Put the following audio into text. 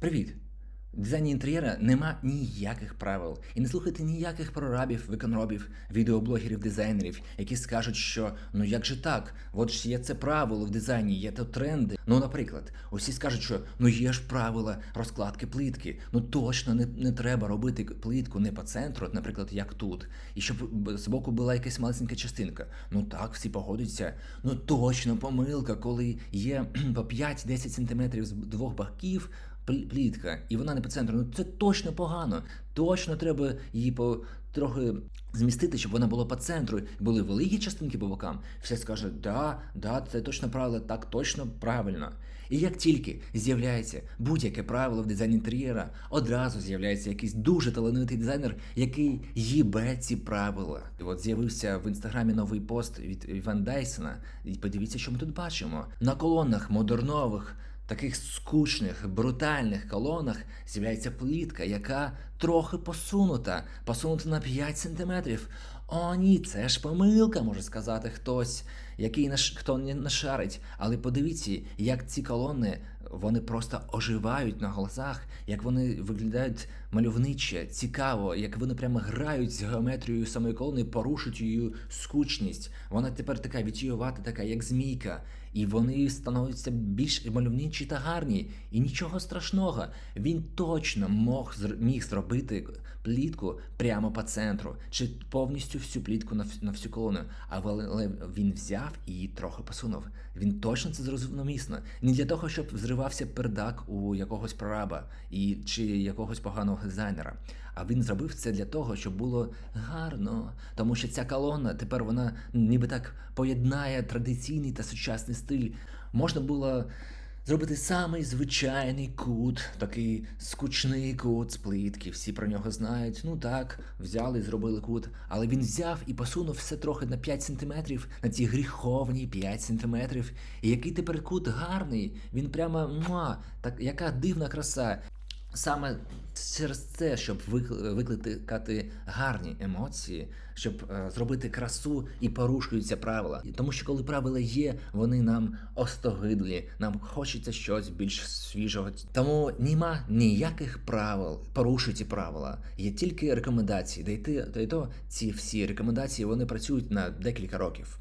Привіт! В дизайні інтер'єра нема ніяких правил. І не слухайте ніяких прорабів, виконробів, відеоблогерів, дизайнерів, які скажуть, що ну як же так? От ж є це правило в дизайні, є то тренди. Ну, наприклад, усі скажуть, що ну є ж правила розкладки плитки. Ну точно не, не треба робити плитку не по центру, наприклад, як тут. І щоб з боку була якась малесенька частинка. Ну так, всі погодяться. Ну точно помилка, коли є по 5-10 см з двох боків плітка, і вона не по центру. Ну це точно погано. Точно треба її по трохи змістити, щоб вона була по центру. Були великі частинки по бокам. Все скаже, да, да, це точно правило, так точно правильно. І як тільки з'являється будь-яке правило в дизайні інтер'єра, одразу з'являється якийсь дуже талановитий дизайнер, який їбе ці правила. І от з'явився в інстаграмі новий пост від Іван Дайсона. І подивіться, що ми тут бачимо. На колонах модернових таких скучних, брутальних колонах з'являється плітка, яка трохи посунута, посунута на 5 сантиметрів. О, ні, це ж помилка, може сказати хтось, який наш хто не нашарить. Але подивіться, як ці колони вони просто оживають на глазах, як вони виглядають мальовниче, цікаво, як вони прямо грають з геометрією самої колони, порушують її скучність. Вона тепер така відчувата, така як змійка. І вони становляться більш мальовничі та гарні. І нічого страшного. Він точно мог міг зробити плітку прямо по центру, чи повністю всю плітку на, вс- на всю колону. Але, він взяв і трохи посунув. Він точно це зрозумів навмисно. Не для того, щоб взривався пердак у якогось прораба і чи якогось поганого дизайнера. А він зробив це для того, щоб було гарно. Тому що ця колона тепер вона ніби так поєднає традиційний та сучасний стиль. Можна було зробити самий звичайний кут, такий скучний кут з плитки. Всі про нього знають. Ну так, взяли і зробили кут. Але він взяв і посунув все трохи на 5 сантиметрів, на ці гріховні 5 сантиметрів. І який тепер кут гарний, він прямо муа, так яка дивна краса. Саме через це, щоб викликати гарні емоції, щоб е, зробити красу і порушуються правила. Тому що коли правила є, вони нам остогидлі, нам хочеться щось більш свіжого. Тому нема ніяких правил, порушуйте правила. Є тільки рекомендації. Ти- та й то ці всі рекомендації вони працюють на декілька років.